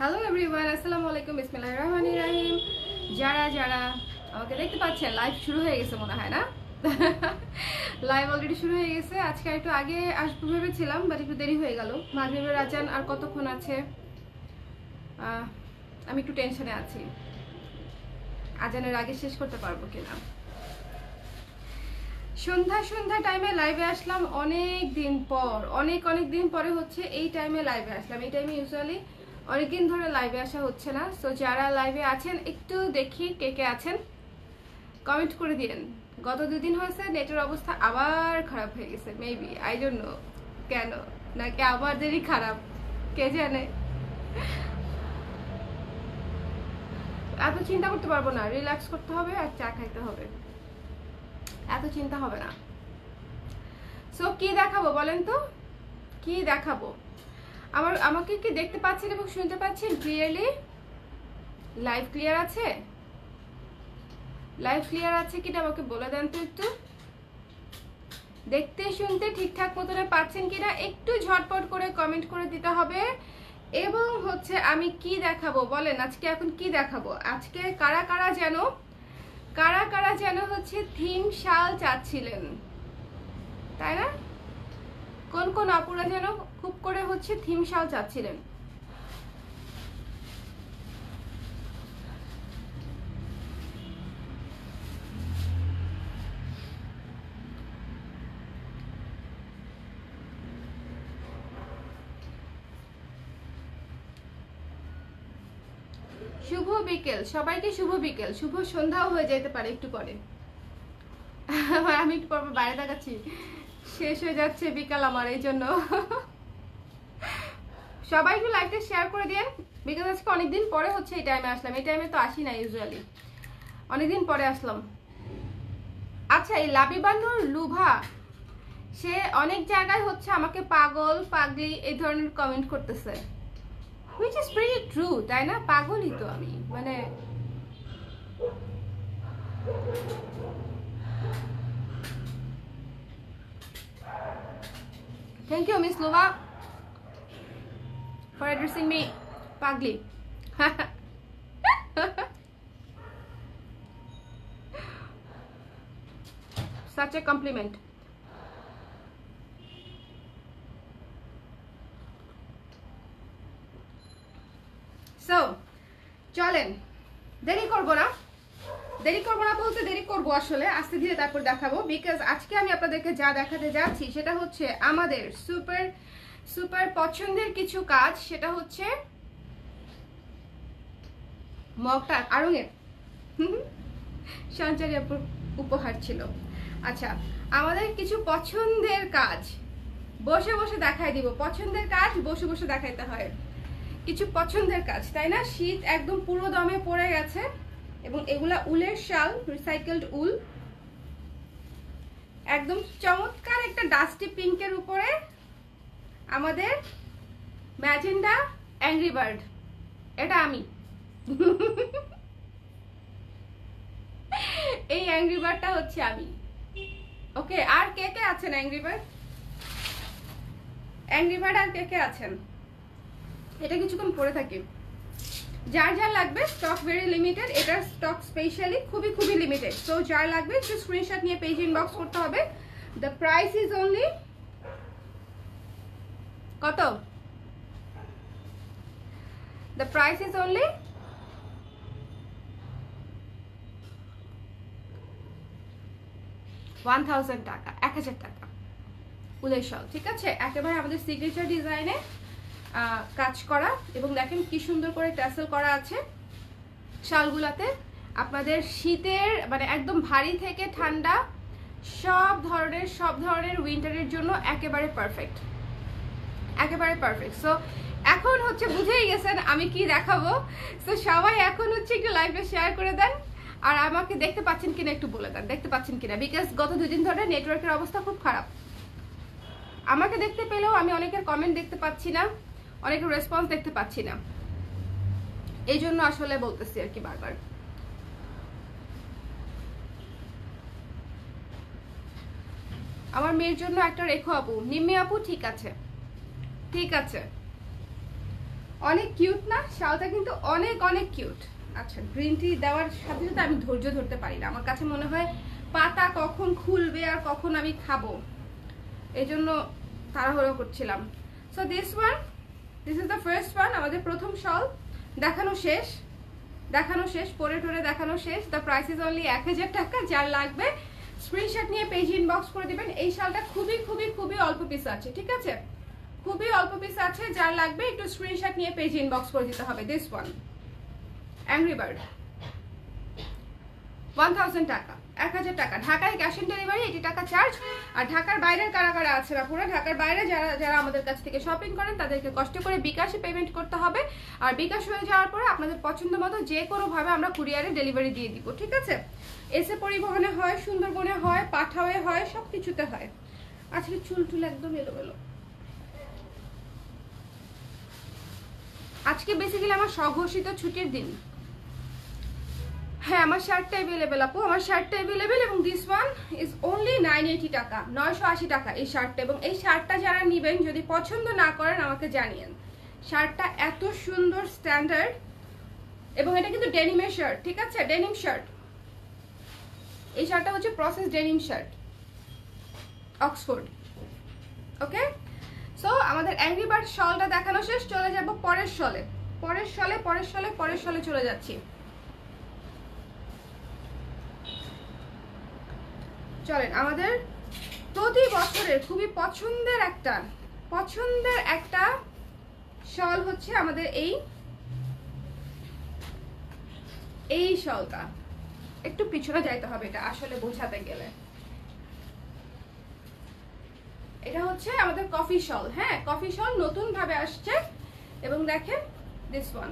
Hello everyone আসসালামু আলাইকুম বিসমিল্লাহির রহমানির রহিম যারা যারা আমাকে দেখতে পাচ্ছেন লাইভ শুরু হয়ে গেছে মনে হয়, না? লাইভ অলরেডি শুরু হয়ে গেছে। আজকে একটু আগে আসব ভেবেছিলাম বাট একটু দেরি হয়ে গেল। মাগরিবের আজান আর কতক্ষণ আছে? আমি একটু টেনশনে আছি। আজানের আগে শেষ করতে পারব কিনা? সন্ধ্যা সন্ধ্যা টাইমে লাইভে আসলাম অনেক দিন পর। অনেক অনেক দিন পরে হচ্ছে এই টাইমে লাইভে আসলাম। এই টাইমে ইউজুয়ালি অনেকদিন ধরে লাইভে আসা হচ্ছে না। সো যারা লাইভে আছেন, একটু দেখি কে কে আছেন। কমেন্ট করে দিন গত দুদিন হয়েছে নেটের অবস্থা আবার খারাপ হয়ে গেছে। মেবি আই ডোন্ট নো কেন? নাকি আবার আমাদেরই খারাপ? কে জানে? এত চিন্তা করতে পারব না। রিল্যাক্স করতে হবে আর চা খাইতে হবে। এত চিন্তা হবে না। সো কি দেখাবো বলেন তো? কি দেখাবো? আমার, আমাকে কি দেখতে পাচ্ছেন এবং শুনতে পাচ্ছেন ক্লিয়ারলি লাইভ ক্লিয়ার আছে? লাইভ ক্লিয়ার আছে কিনা আমাকে বলে দেন তো একটু। দেখতে শুনতে ঠিকঠাক মতনে পাচ্ছেন কিনা একটু ঝটপট করে কমেন্ট করে দিতে হবে। এবং হচ্ছে আমি কি দেখাবো বলেন, আজকে এখন কি দেখাবো? আজকে কারা কারা যেন, কারা কারা যেন হচ্ছে থিম শাল চাচ্ছিলেন? তাই না? কোন কোন আপুরা যেন খুব করে হচ্ছে থিম শাল চাচ্ছিলেন। শুভ বিকেল, সবাইকে শুভ বিকেল। শুভ সন্ধ্যাও হয়ে যেতে পারে একটু পরে। আমি একটু পর বাইরে দেখাচ্ছি। শেষ হয়ে যাচ্ছে বিকাল আমার, এই জন্য। সবাই একটু লাইভটা শেয়ার করে দিয়ে বিকজ আজকে অনেকদিন পরে হচ্ছে এই টাইমে আসলাম। এই টাইমে তো আসি না ইউজুয়ালি অনেকদিন পরে আসলাম। আচ্ছা এই লাবিবানুর লুভা, সে অনেক জায়গায় হচ্ছে আমাকে পাগল, পাগলি এই ধরনের কমেন্ট করতেছে। হুইচ ইজ ভেরি ট্রু তাই না? পাগলই তো আমি মানে thank you miss Lova for addressing me পাগলি such a compliment. সো চলেন, দেরি করব না। দেরি করব না বলতে দেরি করব আসলে। আস্তে ধীরে তারপর দেখাবো। বিকজ আজকে আমি আপনাদেরকে যা দেখাতে যাচ্ছি, সেটা হচ্ছে আমাদের সুপার সুপার পছন্দের কিছু কাজ। সেটা হচ্ছে মগটা আরঙের সঞ্চারী আপুর উপহার ছিল। আচ্ছা আমাদের কিছু পছন্দের কাজ। বসে বসে দেখাই দিব। পছন্দের কাজ বসে বসে দেখাইতে হয়। কিছু পছন্দের কাজ, তাই না? শীত একদম পুরো দমে পড়ে গেছে। এবং এগুলা উলের শাল রিসাইকেলড উল। একদম চমৎকার একটা ডাস্টি পিঙ্কের উপরে আমাদের ম্যাজেন্ডা অ্যাংরি বার্ড এটা আমি। এই অ্যাংরি বার্ডটা হচ্ছে আমি। ওকে, আর কে কে আছেন অ্যাংরি বার্ড অ্যাংরি বার্ড আর কে কে আছেন? এটা কিছুক্ষণ পরে থাকি। যার যার লাগবে স্টক ভেরি লিমিটেড এটার স্টক স্পেশালি খুবই খুবই লিমিটেড সো যার লাগবে, একটু স্ক্রিনশট নিয়ে পেজ ইনবক্স করতে হবে। দ্য প্রাইস ইজ অনলি কত? The price is only one টাকা, এক হাজার টাকা। শল ঠিক আছে? একেবারে আমাদের সিগনেচার ডিজাইনে কাজ করা এবং দেখেন কি সুন্দর করে ট্যাসেল করা আছে শালগুলাতে। আপনাদের শীতের মানে একদম ভারী থেকে ঠান্ডা, সব ধরনের সব ধরনের উইন্টারের জন্য একেবারে পারফেক্ট একেবারে পারফেক্ট সো এখন হচ্ছে বুঝেই গেছেন আমি কি দেখাবো। সো সবাই এখন হচ্ছে একটু লাইভে শেয়ার করে দেন। আর আমাকে দেখতে পাচ্ছেন কিনা একটু বলে দেন, দেখতে পাচ্ছেন কিনা? বিকজ গত দুদিন ধরে নেটওয়ার্কের অবস্থা খুব খারাপ। আমাকে দেখতে পেলেও আমি অনেকের কমেন্ট দেখতে পাচ্ছি না। অনেকের রেসপন্স দেখতে পাচ্ছি না। এই জন্য আসলে বলতেছি আর কি বারবার। আমার মেয়ের জন্য একটা রেখো আপু। নিম্মি আপু, ঠিক আছে। ঠিক আছে। অনেক কিউট না? শালটা কিন্তু অনেক অনেক কিউট আচ্ছা গ্রিন টি দেওয়ার সাথে সাথে আমি ধৈর্য ধরতে পারি না। আমার কাছে মনে হয় পাতা কখন খুলবে আর কখন আমি খাব। এই জন্য তাড়াহুড়ো করছিলাম। So this one this is the first one আমাদের প্রথম শল দেখানো শেষ। দেখানো শেষ, পরে টরে দেখানো শেষ। দ্য প্রাইস ইজ অনলি এক হাজার টাকা, যার লাগবে স্ক্রিনশট নিয়ে পেজ ইনবক্স করে দিবেন। এই শালটা খুবই খুবই খুবই অল্প পিস আছে, ঠিক আছে? খুবই অল্প পিস আছে, যার লাগবে, একটু স্ক্রিনশট নিয়ে পেজ ইনবক্স করে দিতে হবে this one angry bird one thousand টাকা, এক হাজার টাকা। ঢাকায় ক্যাশ অন ডেলিভারি এইটি টাকা চার্জ আর ঢাকার বাইরের কারা কারা আছে পুরো ঢাকার বাইরে যারা যারা আমাদের কাছ থেকে শপিং করেন, তাদেরকে কষ্ট করে বিকাশে পেমেন্ট করতে হবে। আর বিকাশ হয়ে যাওয়ার পরে আপনাদের পছন্দ মতো যে কোনোভাবে আমরা কুরিয়ারে ডেলিভারি দিয়ে দিব, ঠিক আছে? এসে পরিবহনে হয়, সুন্দরবনে হয়, পাঠাওয়ে হয় সব কিছুতে হয়। আজকে চুল টুল একদম এলোমেলো। আজকে বেসিক্যালি আমার স্বঘোষিত ছুটির দিন। হ্যাঁ আমার শার্টটা অ্যাভেলেবেল আপু। আমার শার্টটা অ্যাভেলেবেল এবং this one is only nine eighty টাকা, নয়শো আশি টাকা এই শার্টটা এবং এই শার্টটা যারা নেবেন, যদি পছন্দ না করেন, আমাকে জানিয়েন। শার্টটা এত সুন্দর স্ট্যান্ডার্ড এবং এটা কিন্তু ডেনিমের শার্ট ঠিক আছে? ডেনিম শার্ট এই শার্টটা হচ্ছে process denim shirt Oxford okay so আমাদের অ্যাংরি বার্ড শলটা দেখানো শেষ, চলে যাব পরের শলে। পরের শলে পরের শলে পরের শলে চলে যাচ্ছি। চলেন, আমাদের প্রতি বছরের খুবই পছন্দের একটা পছন্দের একটা শল হচ্ছে আমাদের এই এই শলটা। একটু পিছনে যাইতে হবে, এটা আসলে বোঝাতে গেলে। এটা হচ্ছে আমাদের কফি শল হ্যাঁ কফি শল নতুন ভাবে আসছে। এবং দেখেন দিস ওয়ান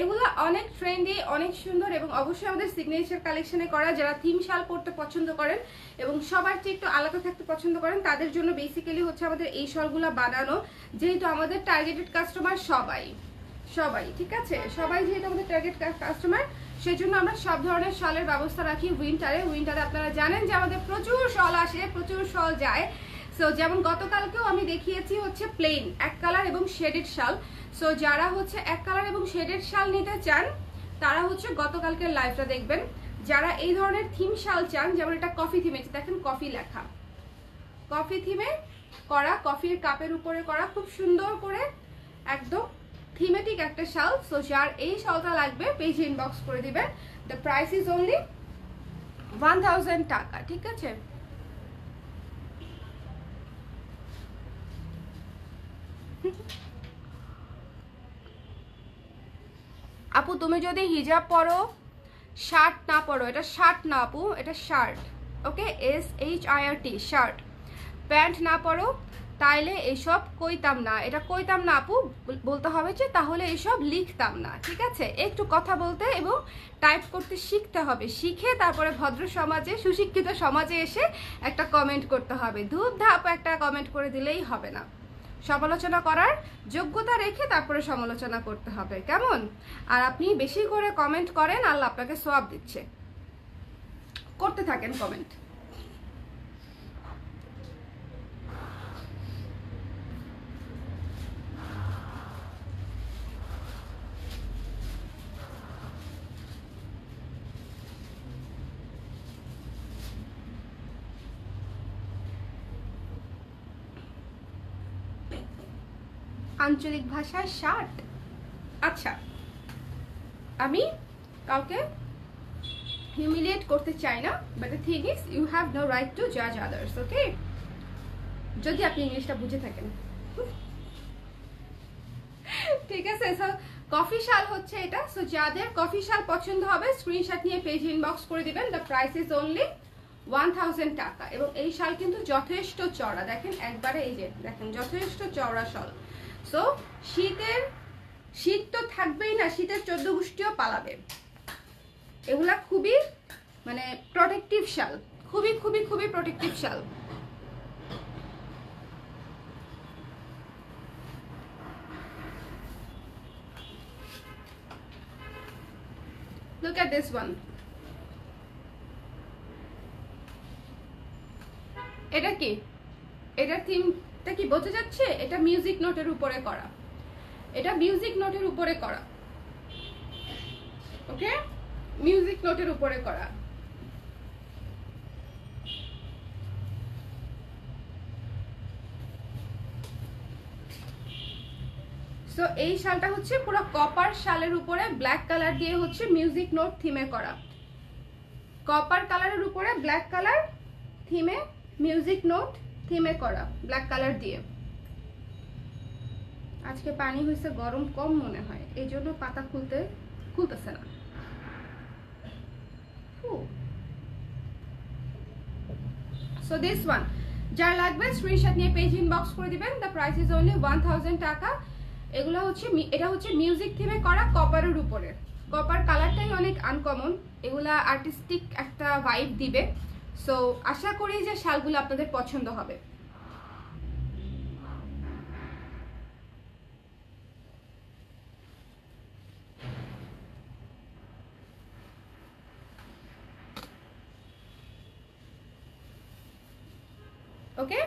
এগুলো অনেক ট্রেন্ডি অনেক সুন্দর এবং অবশ্যই আমাদের সিগনেচার কালেকশনে করা। যারা থিম শাল পরতে পছন্দ করেন এবং সবার চেয়ে একটু আলাদা থাকতে পছন্দ করেন, তাদের জন্য বেসিক্যালি হচ্ছে আমাদের এই শলগুলো বানানো। যেহেতু আমাদের টার্গেটেড কাস্টমার সবাই সবাই, ঠিক আছে? সবাই যেহেতু আমাদের টার্গেট কাস্টমার সেই জন্য আমরা সব ধরনের শলের ব্যবস্থা রাখি উইন্টারে উইন্টারে আপনারা জানেন যে আমাদের প্রচুর শল আসে, প্রচুর শল যায়। সো যেমন গতকালকেও আমি দেখিয়েছি হচ্ছে প্লেন এক কালার এবং শেডেড শাল। সো যারা হচ্ছে এক কালার এবং শেডের শাল নিতে চান, তারা হচ্ছে গতকালকের লাইভটা দেখবেন। যারা এই ধরনের থিম শাল চান, যেমন এটা কফি থিমে দেখেন কফি লেখা। কফি থিমে করা কফির কাপের উপরে করা, খুব সুন্দর করে একদম থিমেটিক একটা শাল। সো যার এই শালটা লাগবে পেজ ইনবক্স করে দিবেন the price is only one টাকা, ঠিক আছে? আপু, তুমি যদি হিজাব পরো, শার্ট না পরো, এটা শার্ট না আপু, এটা shirt, okay? S H I R T shirt. Pant না পরো, তাইলে এসব কইতাম না। এটা কইতাম না আপু বলতে হবে যে তাহলে এসব লিখতাম না, ঠিক আছে? একটু কথা বলতে এবং টাইপ করতে শিখতে হবে। শিখে তারপরে ভদ্র সমাজে, সুশিক্ষিত সমাজে এসে একটা কমেন্ট করতে হবে। ধূপ ধাপ একটা কমেন্ট করে দিলেই হবে না। সমালোচনা করার যোগ্যতা রেখে তারপরে সমালোচনা করতে হবে। কেমন? আর আপনি বেশি করে কমেন্ট করেন, আল্লাহ আপনাকে সোয়াব দিচ্ছে। করতে থাকেন কমেন্ট আঞ্চলিক ভাষায় শার্ট আচ্ছা আমি কাউকে হিউমিলিয়েট করতে চাই না but the thing is you have no right to জাজ আদার্স ওকে যদি আপনি ইংলিশটা বুঝে থাকেন। ঠিক আছে সো কফি শাল হচ্ছে এটা। সো যাদের কফি শাল পছন্দ হবে স্ক্রিনশট নিয়ে পেজ ইনবক্স করে দিবেন। The price is only one thousand টাকা। এবং এই শাল কিন্তু যথেষ্ট চড়া দেখেন একবারে এই যে, দেখেন, যথেষ্ট চওড়া শাল সো শীতের, শীত তো থাকবেই না, শীতের চোদ্দ গোষ্ঠীও পালাবে। এগুলা খুবই মানে প্রোটেক্টিভ শাল। খুবই খুবই খুবই প্রোটেক্টিভ শাল. এটা কি? এটার থিমটা কি বোঝা যাচ্ছে? এটা মিউজিক নোটের উপরে করা। এটা মিউজিক নোটের উপরে করা। ওকে মিউজিক নোটের উপরে করা। সো এই শালটা হচ্ছে পুরো কপার শালের উপরে ব্ল্যাক কালার দিয়ে হচ্ছে মিউজিক নোট থিমে করা। কপার কালারের উপরে ব্ল্যাক কালার থিমে মিউজিক নোট থিমে করা ব্ল্যাক কালার দিয়ে। আজকে পানি হয়েছে গরম কম মনে হয়, এই জন্য পাতা খুলতে খুলতেছে না। সো দিস ওয়ান যার লাগবে স্ক্রিনশট নিয়ে পেজ ইনবক্স করে দিবেন the price is only one thousand টাকা। এগুলো হচ্ছে এটা হচ্ছে মিউজিক থিমে করা কপারের উপরে। কপার কালারটাই অনেক আনকমন এগুলা আর্টিস্টিক একটা ভাইব দিবে। সো আশা করি যে শালগুলো আপনাদের পছন্দ হবে। ওকে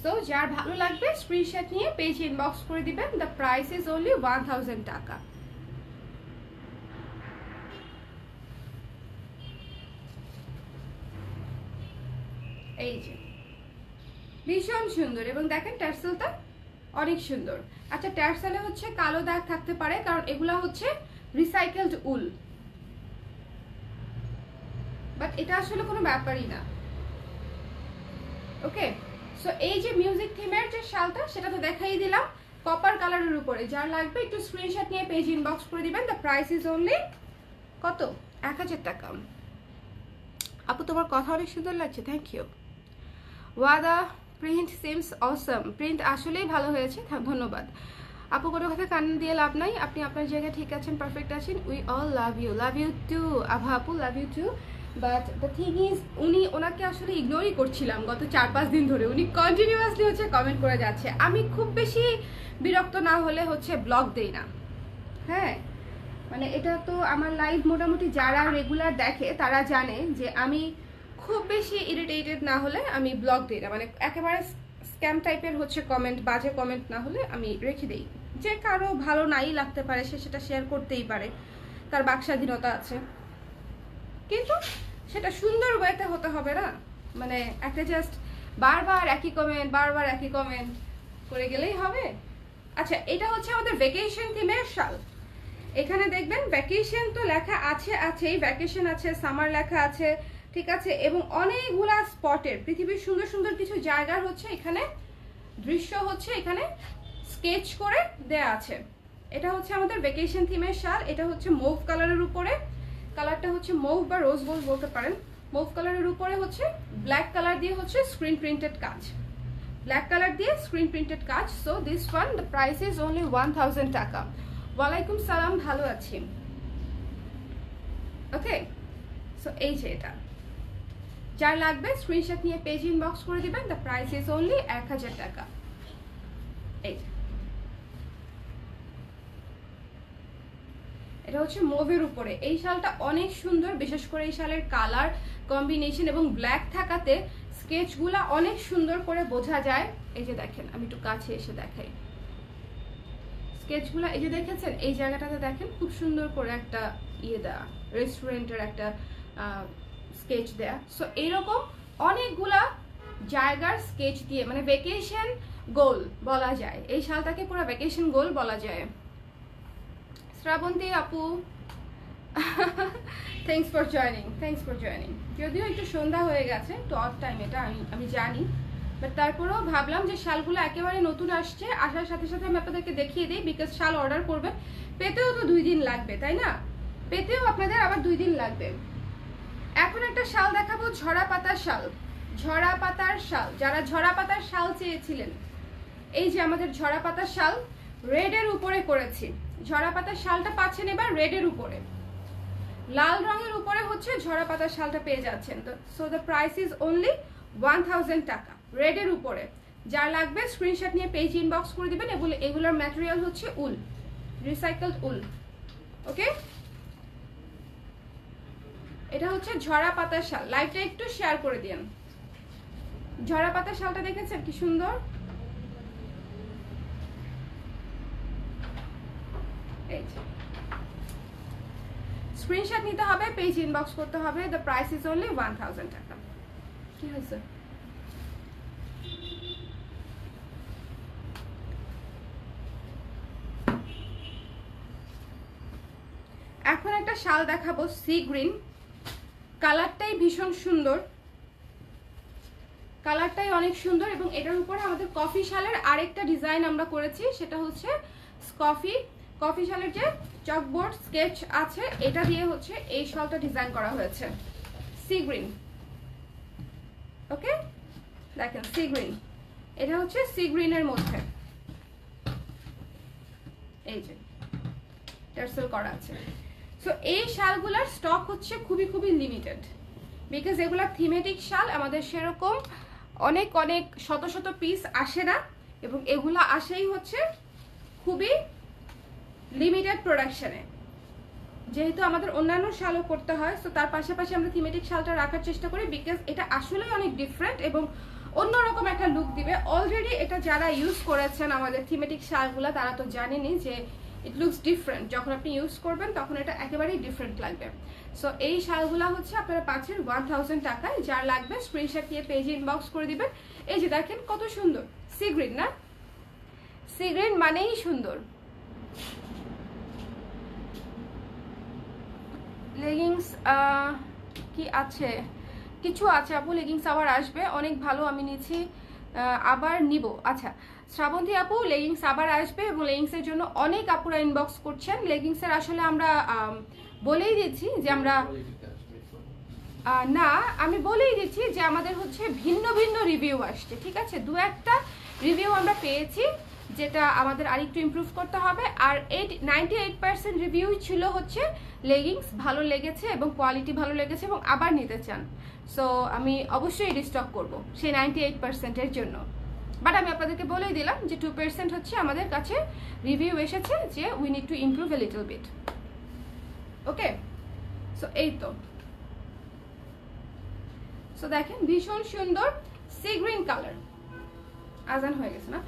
সো যার ভালো লাগবে স্ক্রিনশট নিয়ে পেজ ইনবক্স করে দিবেন। The price is only one thousand টাকা এই যে ভীষণ সুন্দর এবং দেখেন টার্সেলটা অনেক সুন্দর। আচ্ছা টার্সেলে হচ্ছে কালো দাগ থাকতে পারে, কারণ এগুলা হচ্ছে রিসাইকেলড উল। বাট এটা আসলে কোনো ব্যাপারই না। ওকে সো এই যে মিউজিক থিমের যে শালটা, সেটা তো দেখাই দিলাম কপার কালারের উপরে। যার লাগবে একটু স্ক্রিনশট নিয়ে পেজ ইনবক্স করে দিবেন। দ্য প্রাইস ইজ অনলি কত? এক হাজার টাকা। আপু, তোমার কথা অনেক সুন্দর লাগছে। থ্যাংক ইউ ওয়াদা প্রিন্ট সিমস অসম প্রিন্ট আসলেই ভালো হয়েছে ধন্যবাদ। আপু কোনো কথা কান দিয়ে লাভ নাই, আপনি আপনার জায়গায় ঠিক আছেন পারফেক্ট আছেন we all love you love you too Abha আপু love you too but the thing is উনি ওনাকে আসলে ইগনোরই করছিলাম গত চার পাঁচ দিন ধরে। উনি কন্টিনিউয়াসলি হচ্ছে কমেন্ট করে যাচ্ছে। আমি খুব বেশি বিরক্ত না হলে হচ্ছে ব্লগ দেই না। হ্যাঁ মানে এটা তো আমার লাইভ মোটামুটি যারা রেগুলার দেখে, তারা জানে যে আমি খুব বেশি ইরিটেটেড না হলে আমি ব্লগ দিই না। মানে একেবারে স্ক্যাম টাইপের হচ্ছে কমেন্ট বাজে কমেন্ট না হলে আমি রেখে দিই। যে কারও ভালো নাই লাগতে পারে, সে সেটা শেয়ার করতেই পারে। তার বাক স্বাধীনতা আছে। কিন্তু সেটা সুন্দর ওয়েতে হতে হবে না। মানে একটা জাস্ট বারবার একই কমেন্ট বারবার একই কমেন্ট করে গেলেই হবে। আচ্ছা এটা হচ্ছে আমাদের ভেকেশন থিমের শাল এখানে দেখবেন ভ্যাকেশন তো লেখা আছে, আছেই। ভ্যাকেশন আছে সামার লেখা আছে। ঠিক আছে? এবং অনেকগুলা স্পটের পৃথিবীর সুন্দর সুন্দর কিছু জায়গার হচ্ছে এখানে, দৃশ্য হচ্ছে এখানে স্কেচ করে দেয়া আছে। এটা হচ্ছে আমাদের ভেকেশন থিমের শাল, এটা হচ্ছে মুভ কালারের উপরে কালারটা হচ্ছে মুভ বা রোজ গোল্ড বলতে পারেন। মুভ কালারের উপরে হচ্ছে ব্ল্যাক কালার দিয়ে হচ্ছে স্ক্রিন প্রিন্টেড কাজ। ব্ল্যাক কালার দিয়ে স্ক্রিন প্রিন্টেড কাজ so this one the price is only one thousand টাকা। ওয়ালাইকুম সালাম, ভালো আছি। ওকে সো এই যে এটা। যার লাগবে স্ক্রিনশট নিয়ে পেজ ইনবক্স করে দিবেন দ্য প্রাইস ইজ অনলি এক হাজার টাকা। এই এটা হচ্ছে মুভের উপরে। এই শালটা অনেক সুন্দর, বিশেষ করে এই শালের কালার কম্বিনেশন এবং ব্ল্যাক থাকাতে স্কেচগুলা অনেক সুন্দর করে বোঝা যায়। এই যে দেখেন, আমি একটু কাছে এসে দেখাই। স্কেচগুলো এই যে দেখেছেন? এই জায়গাটাতে দেখেন, খুব সুন্দর করে একটা ইয়ে দেওয়া রেস্টুরেন্টের একটা স্কেচ দেয়া। সো এইরকম অনেকগুলা জায়গার স্কেচ দিয়ে মানে ভেকেশন গোল বলা যায়। এই সালটাকে পুরো ভেকেশন গোল বলা যায়। শ্রাবন্তী আপু thanks for joining thanks for joining যদিও একটু সন্ধ্যা হয়ে গেছে, একটু অফ টাইম এটা আমি আমি জানি। বাট তারপরেও ভাবলাম যে শালগুলো একেবারে নতুন আসছে, আসার সাথে সাথে আমি আপনাদেরকে দেখিয়ে দিই বিকজ শাল অর্ডার করবে। পেতেও তো দুই দিন লাগবে, তাই না? পেতেও আপনাদের আবার দুই দিন লাগবে। এখন একটা শাল দেখাবো ঝরা পাতার শাল। ঝরা পাতার শাল। যারা ঝরা পাতার শাল চেয়েছিলেন, এই যে আমাদের ঝরা পাতার শাল, রেডের উপরে করেছি ঝরা পাতার শালটা পাচ্ছেন এবার রেডের উপরে। লাল রঙের উপরে হচ্ছে ঝরা পাতার শালটা পেয়ে যাচ্ছেন। So the price is only one thousand টাকা। রেডের উপরে। যার লাগবে স্ক্রিনশট নিয়ে পেজ ইনবক্স করে দিবেন, এগুলো এগুলোর ম্যাটেরিয়াল হচ্ছে উল রিসাইকেলড উল। ওকে এটা হচ্ছে ঝরা পাতার শাল। লাইভটা একটু শেয়ার করে দিন ঝরা পাতার শালটা দেখেছেন? কি সুন্দর? স্ক্রিনশট নিতে হবে পেজ ইনবক্স করতে হবে। The price is only one thousand টাকা। কি হয়েছে? এখন একটা শাল দেখাবো সি গ্রিন কালারটাই ভীষণ সুন্দর। কালারটাই অনেক সুন্দর এবং এটার উপরে আমাদের কফি শালের আরেকটা ডিজাইন আমরা করেছি, সেটা হচ্ছে কফি। কফি শালের যে চকবোর্ড, স্কেচ আছে, এটা দিয়ে হচ্ছে এই শালটা ডিজাইন করা হয়েছে। Sea green. ওকে? দেখেন, সি গ্রিন। এটা হচ্ছে সি গ্রিনের মধ্যে। এই যে, টার্সেল করা আছে। সো এই শালগুলোর স্টক হচ্ছে খুবই খুবই লিমিটেড বিকজ এগুলা থিমেটিক শাল, আমাদের সেরকম অনেক অনেক, শত শত পিস আসে না এবং এগুলো আসেই হচ্ছে খুবই লিমিটেড প্রোডাকশানে যেহেতু আমাদের অন্যান্য শালও করতে হয় তো তার পাশাপাশি আমরা থিমেটিক শালটা রাখার চেষ্টা করি বিকজ এটা আসলেই অনেক ডিফারেন্ট এবং অন্যরকম একটা লুক দিবে। অলরেডি এটা যারা ইউজ করেছেন আমাদের থিমেটিক শালগুলো, তারা তো জানেনি যে ইট লুকস ডিফারেন্ট যখন আপনি ইউজ করবেন তখন এটা একেবারেই ডিফারেন্ট লাগবে। সো এই শালগুলো হচ্ছে আপনারা পাচ্ছেন ওয়ান থাউজেন্ড টাকায়। যার লাগবে স্ক্রিনশট দিয়ে পেজে ইনবক্স করে দিবেন। এই যে দেখেন কত সুন্দর। সি না? সি গ্রিন মানেই সুন্দর। লেগিংস কি আছে? কিছু আছে আপু লেগিংস আবার আসবে। অনেক ভালো আমি আহ, আবার নিব। আচ্ছা শ্রাবন্তী আপু লেগিংস আবার আসবে এবং লেগিংসের জন্য অনেক আপুরা ইনবক্স করছেন। লেগিংসের আসলে আমরা বলেই দিচ্ছি যে আমরা না, আমি বলেই দিচ্ছি যে আমাদের হচ্ছে ভিন্ন ভিন্ন রিভিউ আসছে, ঠিক আছে? দু একটা রিভিউ আমরা পেয়েছি। যেটা আমাদের আরেকটু ইমপ্রুভ করতে হবে। আর eight ninety eight percent review ছিল হচ্ছে লেগিংস ভালো লেগেছে এবং কোয়ালিটি ভালো লেগেছে এবং আবার নিতে চান। সো আমি অবশ্যই রিস্টক করব সেই নাইনটি এইট পার্সেন্টের জন্য। বাট আমি আপনাদেরকে বলেই দিলাম যে টু পার্সেন্ট হচ্ছে আমাদের কাছে রিভিউ এসেছে যে we need to improve a little bit okay so এই তো। সো দেখেন ভীষণ সুন্দর সি গ্রিন কালার আজান হয়ে গেছে না?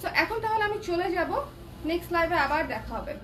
সো এখন তাহলে আমি চলে যাব নেক্সট লাইভে আবার দেখা হবে।